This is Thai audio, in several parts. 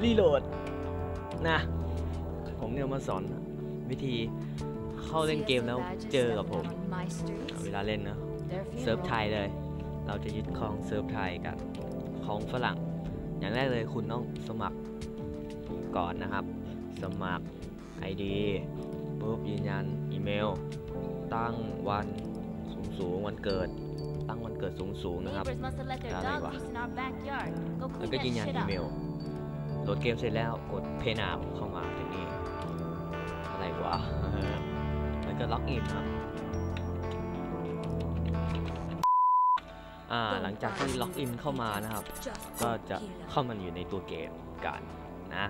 APB รีโหลดนะ ผมเนี่ยมาสอนวิธีเข้าเล่นเกมแล้วเจอกับผม เวลาเล่นนะเซิร์ฟไทยเลย เราจะยึดครองเซิร์ฟไทยกับของฝรั่ง อย่างแรกเลยคุณต้องสมัครก่อนนะครับ สมัคร ID ปุ๊บยืนยันอีเมล ตั้งวันสูงสูงๆวันเกิด ตั้งวันเกิดสูงสูงๆนะครับอะไรวะแล้วก็ยืนยันอีเมลโหล ดเกมเสร็จแล้วกดเพนาเข้ามาตรงนี้ อะไรวะแล้วก็ล็อกอินครับหลังจากที่ล็อกอินเข้ามานะครับ ก็จะเข้ามันอยู่ในตัวเกมกันนะ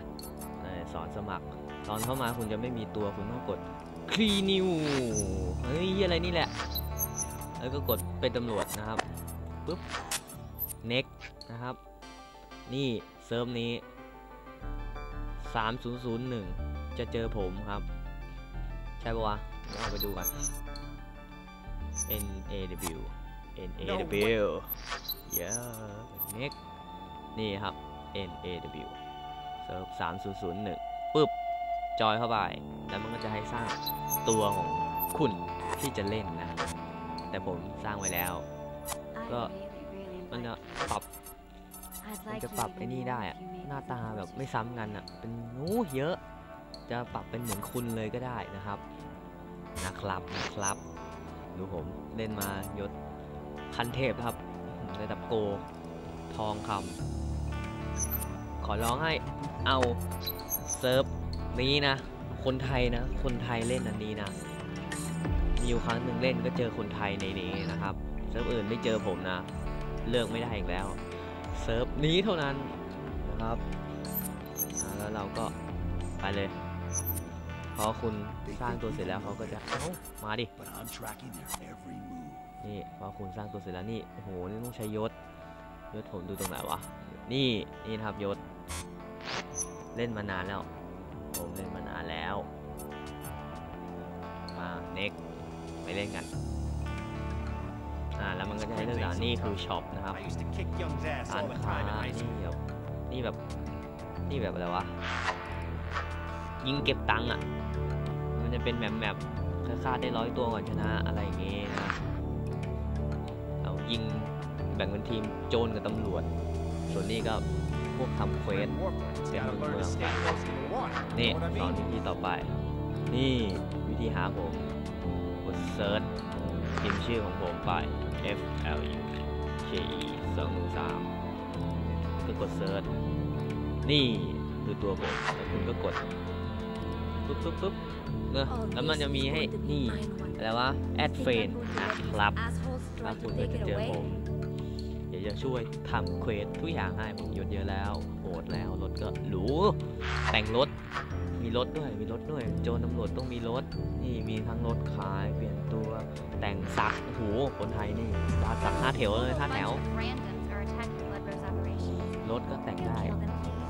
สอนสมัคร ตอนเข้ามาคุณจะไม่มีตัวคุณต้องกดคลีนิวเฮ้ยอะไรนี่แหละ แล้วก็กดเป็นตำรวจนะครับปุ๊บ next นะครับ นี่เซิร์ฟนี้ 3001 จะเจอผมครับ ใช่ปะวะเดี๋ยวเอาไปดูกัน N A W N A W yeah next นี่ครับ N A W เซิร์ฟ3001ปึ๊บ จอยเข้าไป แล้วมันก็จะให้สร้างตัวของคุณที่จะเล่นนะ แต่ผมสร้างไว้แล้ว ก็มันจะปรับ มันจะปรับไอ้นี่ได้อะหน้าตาแบบไม่ซ้ำกันอะเป็นนู้เยอะ จะปรับเป็นเหมือนคุณเลยก็ได้นะครับ นะครับนะครับ ดูผมเล่นมายศคันเทพครับระดับโก ทองคำขอร้องให้เอาเซิร์ฟนี้นะ คนไทยนะ คนไทยเล่นอันนี้นะ มีอยู่ครั้งหนึ่งเล่นก็เจอคนไทยในนี้นะครับ เซิร์ฟอื่นไม่เจอผมนะ เลือกไม่ได้อีกแล้ว เซิร์ฟนี้เท่านั้นนะครับแล้วเราก็ไปเลยพอคุณสร้างตัวเสร็จแล้วเขาก็จะมาดินี่พอคุณสร้างตัวเสร็จแล้วนี่โอ้โหนี่ต้องใช้ยศยศผมดูตรงไหนวะนี่นี่ครับยศเล่นมานานแล้ว ผมเล่นมานานแล้วมาเน็กไปเล่นกัน อ่าแล้วมันก็จะให้เลือกอะนี่คือช็อปนะครับ I used to kick Young's ass ร้าน all the ค้า time in high นี่ school. แบบนี่แบบนี่แบบอะไรวะยิงเก็บตังค์อะมันจะเป็นแมปแมปค่าได้ร้อยตัวก่อนชนะอะไรอย่างงี้นะเรายิงแบ่งเป็นทีมโจรกับตำรวจ ส่วนนี้ก็พวกทำเควส Red Warplanes Yeah, gotta learn to well, stay yeah. close to the water. นี่ Know what I สอน mean? วิธีต่อไป นี่วิธีหาผมกดเซิร์ชพิมพ์ชื่อของผมไป F L U K E สองหนึ่งสามก็กดเซิร์ชนี่คือตัวผมแล้วคุณก็กดปุ๊บปุ๊บปุ๊บเนอะแล้วมันจะมีให้นี่อะไรวะแอดเฟนนะครับแล้วคุณก็จะเจอผมเดี๋ยวจะช่วยทำเควสทุกอย่างให้ผมยศเยอะแล้วโหดแล้วรถก็หรูแต่งรถ มีรถด้วย มีรถด้วย โจรตำรวจต้องมีรถ นี่มีทั้งรถขายเปลี่ยนตัวแต่งซักโอ้โหคนไทยนี่บาสักห้าแถวเลยห้าแถวรถก็แต่งได้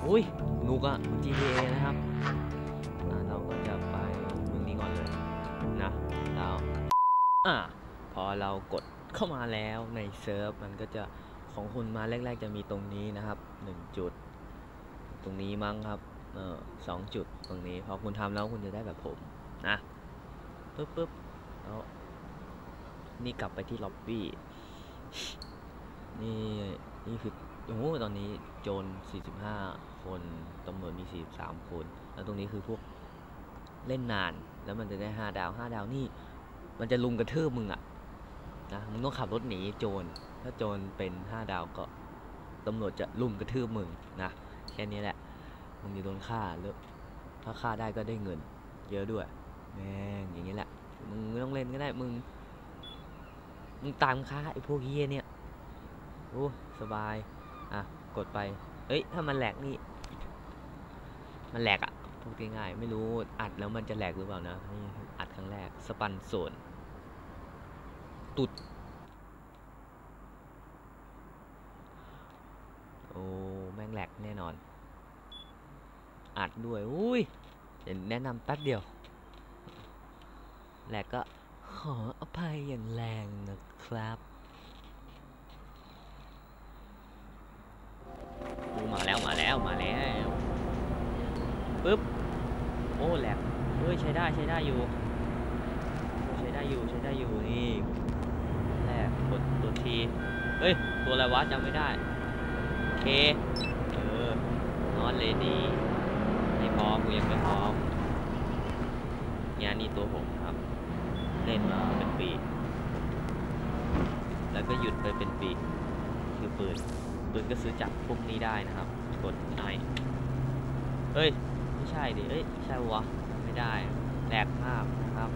อุ้ยนุกอะ GTA นะครับเราก็จะไปเมืองนี้ก่อนเลยนะแล้วอะพอเรากดเข้ามาแล้วในเซิร์ฟมันก็จะของคุณมาแรก ๆ จะมีตรงนี้นะครับหนึ่งจุด ตรงนี้มั้งครับ เออสองจุดตรงนี้พอคุณทำแล้วคุณจะได้แบบผมนะปึ๊บปึ๊บแล้วนี่กลับไปที่ล็อบบี้นี่นี่คือโอ้โหตอนนี้โจร 45 คนตำรวจมี 43 คน แล้วตรงนี้คือพวกเล่นนาน แล้วมันจะได้ 5 ดาว 5 ดาวนี่ มันจะลุมกระทืบมึงอะนะมึงต้องขับรถหนีโจร ถ้าโจรเป็น 5 ดาวก็ตำรวจจะลุมกระทืบมึงนะ แค่นี้แหละ มึงจะโดนฆ่าแล้วถ้าฆ่าได้ก็ได้เงิน เยอะด้วยแม่งอย่างนี้แหละ มึงไม่ต้องเล่นก็ได้มึง มึงตามฆ่าไอ้พวกเฮียเนี่ยโอ้สบาย อะ กดไปเฮ้ย ถ้ามันแหลกนี่ มันแหลกอะ่ะพูดง่ายๆไม่รู้อัดแล้วมันจะแหลกหรือเปล่านะนี่อัดครั้งแรกสปันโซนตุดโอ้ แม่งแหลกแน่นอน อัดด้วย อุ้ยเดี๋ยวแนะนำแป๊บเดียว แลกก็ขออภัยอย่างแรงนะครับกูมาแล้วมาแล้วมาแล้วปึ๊บ โอ้แหลกเฮ้ยใช้ได้ใช้ได้อยู่ ใช้ได้อยู่ใช้ได้อยู่นี่แรกกดตัวทีเฮ้ย ตัวอะไรวะจำไม่ได้ เค เออนอนเลยดี พร้อมกูยังไม่พร้อมงานนี้ตัวผมครับ เล่นมาเป็นปี แล้วก็หยุดไปเป็นปี คือปืน ปืนก็ซื้อจากพวกนี้ได้นะครับ กดไอเฮ้ย ไม่ใช่ดิ เอ้ยใช่วะ ไม่ได้แหลกภาพนะครับ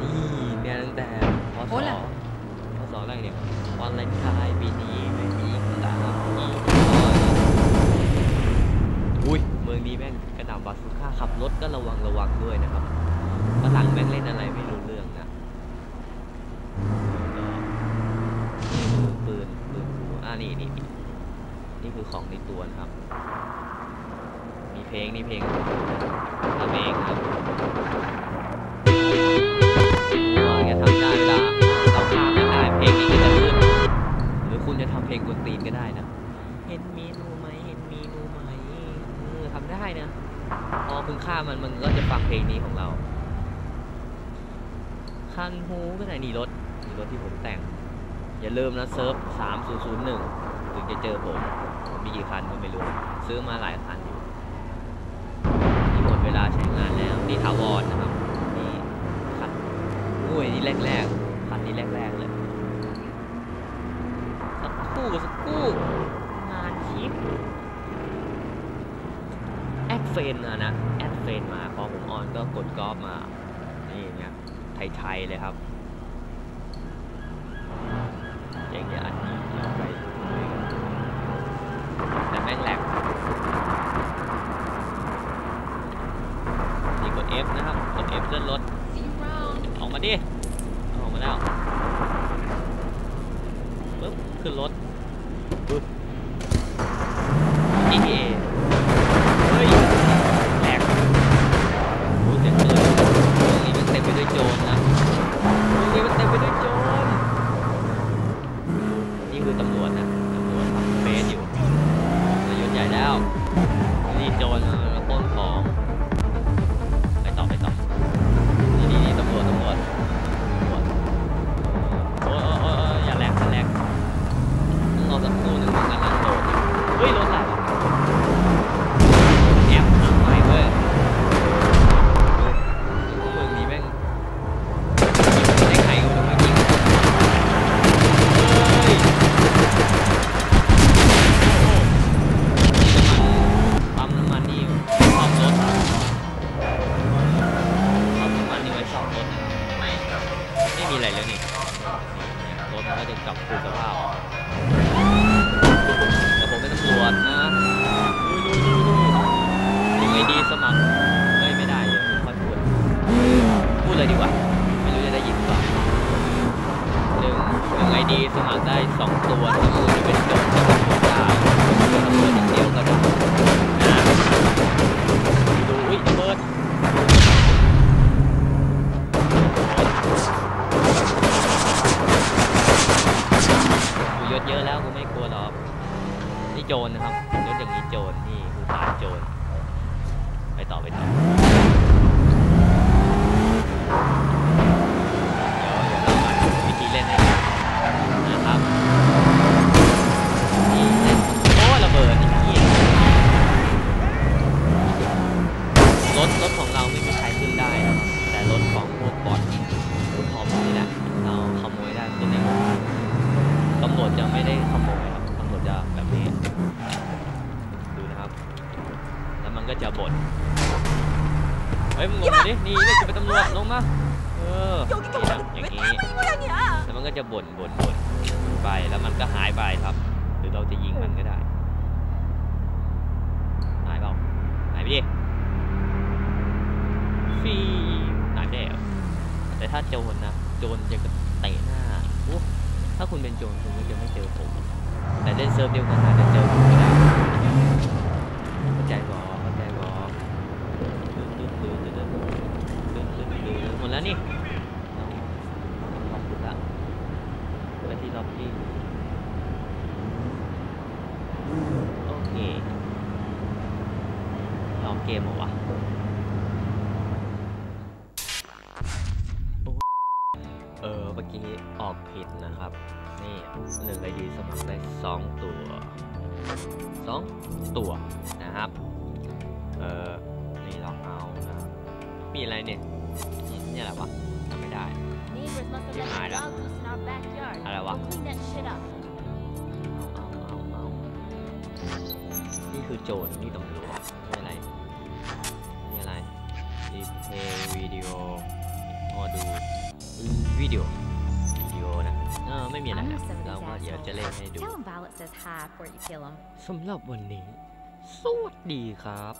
นี่เนี่ยตั้งแต่พศโอ้ล่ะพศอะไรเนี่ยวันเลนไทน์ปีนี้ไม่มี ขับรถก็ระวังระวังด้วยนะครับฝรั่งแม่งเล่นอะไรไม่รู้เรื่องนะนี่คือปืนปืนกูอ่านี่นี่นี่คือของในตัวนะครับ มีเพลงนี่เพลงทำเองครับว่าแกทำได้เวลาเราข้ามไม่ได้เพลงนี้ก็จะขึ้นหรือคุณจะทำเพลงกวนตีนก็ได้นะ เห็นมีนูไหมเห็นมีนูไหมเออทำได้นะ คุณข้ามันมันก็จะฟังเพลงนี้ของเราคันหูก็ไหนนี่รถนี่รถที่ผมแต่ง อย่าลืมนะเซิร์ฟ3001 ถึงจะเจอผมมีกี่คันก็ไม่รู้ ซื้อมาหลายคันอยู่นี่หมดเวลาใช้งานแล้วนี่ทาวรนะครับนี่คันอุ้ยนี่แรกๆคันนี้แรกๆเลยสักคู่สักคู่งานชิป เฟนนะนะแอดเฟนมาพอผมออนก็กดกอล์ฟมา นี่เนี่ยไทยๆเลยครับเจ๋งจะอันนี้เอาไปด้วยกันแต่แม่งแหลกนี่กด F นะครับ กด F เลื่อนรถออกมาดิ กครู่หนึ่งมันกำลังโดดอยู่เฮ้ยรถอะไรแอบทำไมเว้ยพวกมึงนี่แม่งยิงได้ใครก็ไม่รู้มายิงเฮ้ยปั๊มน้ำมันนี่ซ่อมรถเอาน้ำมันนี่ไว้ซ่อมรถนะครับไม่มีอะไรแล้วนี่รถมันก็จะกลับคืนสภาพแต่ผมเป็นตำรวจนะดูดูดูดูยังไงดีสมัครเฮ้ยไม่ได้เลยค่อยพูด พูดเลยดีกว่า ไม่รู้จะได้ยินหรือเปล่าหนึ่งยังไง ดีสมัครได้สองตัวถ้าคุณจะเป็นโจรก็ตำรวจได้เป็นตำรวจอย่างเดียวก็ได้นะดูอุ้ยระเบิดกูยศเยอะแล้วกูไม่กลัวหรอกนี่โจรนะครับยศอย่างนี้โจรนี่คือผ่านโจรไปต่อไปต่อ รถรถของเราไม่มีใครขึ้นได้นะครับ แต่รถของพวกบอทพวกคอมนี่แหละเราขโมยได้ขึ้นได้หมดตำรวจจะไม่ได้ขโมยครับตำรวจจะแบบนี้ ดูนะครับ แล้วมันก็จะบ่นเฮ้ยมึงลงมาดินี่นี่จะเป็นตำรวจลงมาเออนี่นะอย่างนี้แล้วมันก็จะบ่นบ่นบ่นไปแล้วมันก็หายไปครับ หรือเราจะยิงมันก็ได้หายเปล่าหายไปดิ ฟีหายไปแล้วแต่ถ้าโจรนะโจรจะเตะหน้าโอ้ถ้าคุณเป็นโจรคุณก็จะไม่เจอผมแต่เล่นเซิร์ฟเดียวกันอาจจะเจอผมก็ได้เข้าใจบอเข้าใจบอตื้อตื้อตื้อตื้อตื้อตื้อตื้อหมดแล้วนี่เราขอบคุณละไปที่ล็อบบี้ เกมเหรอวะโอ้ เออเมื่อกี้ออกผิดนะครับ นี่หนึ่งไอดีสมัครได้สองตัวสองตัวนะครับ เออนี่ลอกเอานะมีอะไรเนี่ยนี่นี่อะไรวะจำไม่ได้ Neighbors must have let Alright. the dog loose in our backyard. Alright, what? We'll clean that shit up. เอาเอาเอาเอานี่คือโจทย์นี่ตำรวจนี่อะไรนี่อะไรดีเพย์วิดีโอ โอดูวิดีโอวิดีโอนะเออไม่มีอะไร I'm นะ the 70s เราก็เดี๋ยวจะเล่นให้ดู Tell him Violet says hi before you kill him. สำหรับวันนี้ สวัสดีครับ